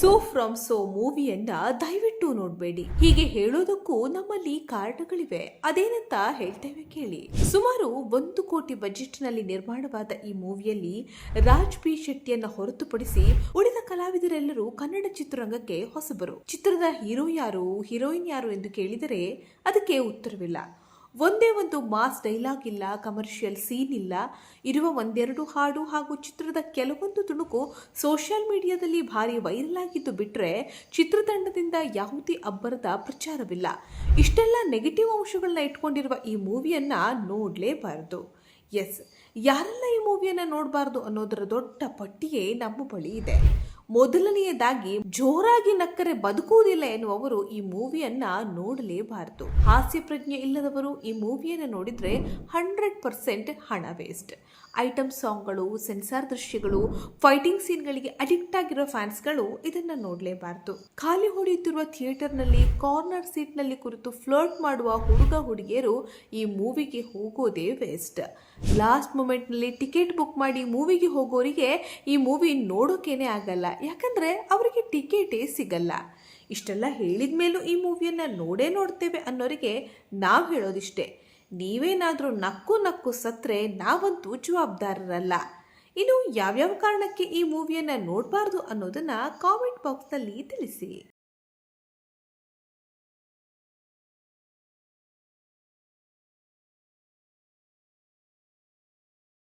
So from so ಮೂವಿಯನ್ನ ದಯವಿಟ್ಟು ನೋಡಬೇಡಿ. ಹೀಗೆ ಹೇಳೋದಕ್ಕೂ ನಮ್ಮಲ್ಲಿ ಕಾರಣಗಳಿವೆ. ಅದೇನಂತ ಹೇಳ್ತೇವೆ ಕೇಳಿ. ಸುಮಾರು ಒಂದು ಕೋಟಿ ಬಜೆಟ್ನಲ್ಲಿ ನಿರ್ಮಾಣವಾದ ಈ ಮೂವಿಯಲ್ಲಿ ರಾಜ್ ಪಿ ಶೆಟ್ಟಿಯನ್ನ ಹೊರತುಪಡಿಸಿ ಉಳಿದ ಕಲಾವಿದರೆಲ್ಲರೂ ಕನ್ನಡ ಚಿತ್ರರಂಗಕ್ಕೆ ಹೊಸಬರು. ಚಿತ್ರದ ಹೀರೋ ಯಾರು, ಹೀರೋಯಿನ್ ಯಾರು ಎಂದು ಕೇಳಿದರೆ ಅದಕ್ಕೆ ಉತ್ತರವಿಲ್ಲ. ಒಂದೇ ಒಂದು ಮಾಸ್ ಡೈಲಾಗ್ ಇಲ್ಲ ಕಮರ್ಷಿಯಲ್ ಸೀನ್ ಇಲ್ಲ. ಇರುವ ಒಂದೆರಡು ಹಾಡು ಹಾಗೂ ಚಿತ್ರದ ಕೆಲವೊಂದು ತುಣುಕು ಸೋಷಿಯಲ್ ಮೀಡಿಯಾದಲ್ಲಿ ಭಾರಿ ವೈರಲ್ ಆಗಿದ್ದು ಬಿಟ್ಟರೆ ಚಿತ್ರತಂಡದಿಂದ ಯಾವುದೇ ಅಬ್ಬರದ ಪ್ರಚಾರವಿಲ್ಲ. ಇಷ್ಟೆಲ್ಲ ನೆಗೆಟಿವ್ ಅಂಶಗಳನ್ನ ಇಟ್ಕೊಂಡಿರುವ ಈ ಮೂವಿಯನ್ನು ನೋಡಲೇಬಾರದು. ಎಸ್ ಯಾರೆಲ್ಲ ಈ ಮೂವಿಯನ್ನು ನೋಡಬಾರ್ದು ಅನ್ನೋದರ ದೊಡ್ಡ ಪಟ್ಟಿಯೇ ನಮ್ಮ ಬಳಿ ಇದೆ. ಮೊದಲನೆಯದಾಗಿ ಜೋರಾಗಿ ನಕ್ಕರೆ ಬದುಕುವುದಿಲ್ಲ ಎನ್ನುವವರು ಈ ಮೂವಿಯನ್ನ ನೋಡಲೇಬಾರದು. ಹಾಸ್ಯ ಪ್ರಜ್ಞೆ ಇಲ್ಲದವರು ಈ ಮೂವಿಯನ್ನು ನೋಡಿದ್ರೆ ಹಂಡ್ರೆಡ್ ಪರ್ಸೆಂಟ್ ಹಣ ವೇಸ್ಟ್. ಐಟಮ್ ಸಾಂಗ್ಗಳು, ಸೆನ್ಸಾರ್ ದೃಶ್ಯಗಳು, ಫೈಟಿಂಗ್ ಸೀನ್ಗಳಿಗೆ ಅಡಿಕ್ಟ್ ಆಗಿರೋ ಫ್ಯಾನ್ಸ್ಗಳು ಇದನ್ನ ನೋಡಲೇಬಾರದು. ಖಾಲಿ ಹೊಡೆಯುತ್ತಿರುವ ಥಿಯೇಟರ್ನಲ್ಲಿ, ಕಾರ್ನರ್ ಸೀಟ್ನಲ್ಲಿ ಕುರಿತು ಫ್ಲರ್ಟ್ ಮಾಡುವ ಹುಡುಗ ಹುಡುಗಿಯರು ಈ ಮೂವಿಗೆ ಹೋಗೋದೇ ವೇಸ್ಟ್. ಲಾಸ್ಟ್ ಮೂಮೆಂಟ್ನಲ್ಲಿ ಟಿಕೆಟ್ ಬುಕ್ ಮಾಡಿ ಮೂವಿಗೆ ಹೋಗೋರಿಗೆ ಈ ಮೂವಿ ನೋಡೋಕೇನೆ ಆಗಲ್ಲ. ಯಾಕಂದ್ರೆ ಅವರಿಗೆ ಟಿಕೆಟೇ ಸಿಗಲ್ಲ. ಇಷ್ಟೆಲ್ಲ ಹೇಳಿದ ಮೇಲೂ ಈ ಮೂವಿಯನ್ನು ನೋಡೇ ನೋಡ್ತೇವೆ ಅನ್ನೋರಿಗೆ ನಾವು ಹೇಳೋದಿಷ್ಟೇ. ನೀವೇನಾದರೂ ನಕ್ಕು ನಕ್ಕು ಸತ್ರೆ ನಾವಂತೂ ಜವಾಬ್ದಾರರಲ್ಲ. ಇನ್ನು ಯಾವ್ಯಾವ ಕಾರಣಕ್ಕೆ ಈ ಮೂವಿಯನ್ನು ನೋಡಬಾರ್ದು ಅನ್ನೋದನ್ನು ಕಾಮೆಂಟ್ ಬಾಕ್ಸ್ನಲ್ಲಿ ತಿಳಿಸಿ.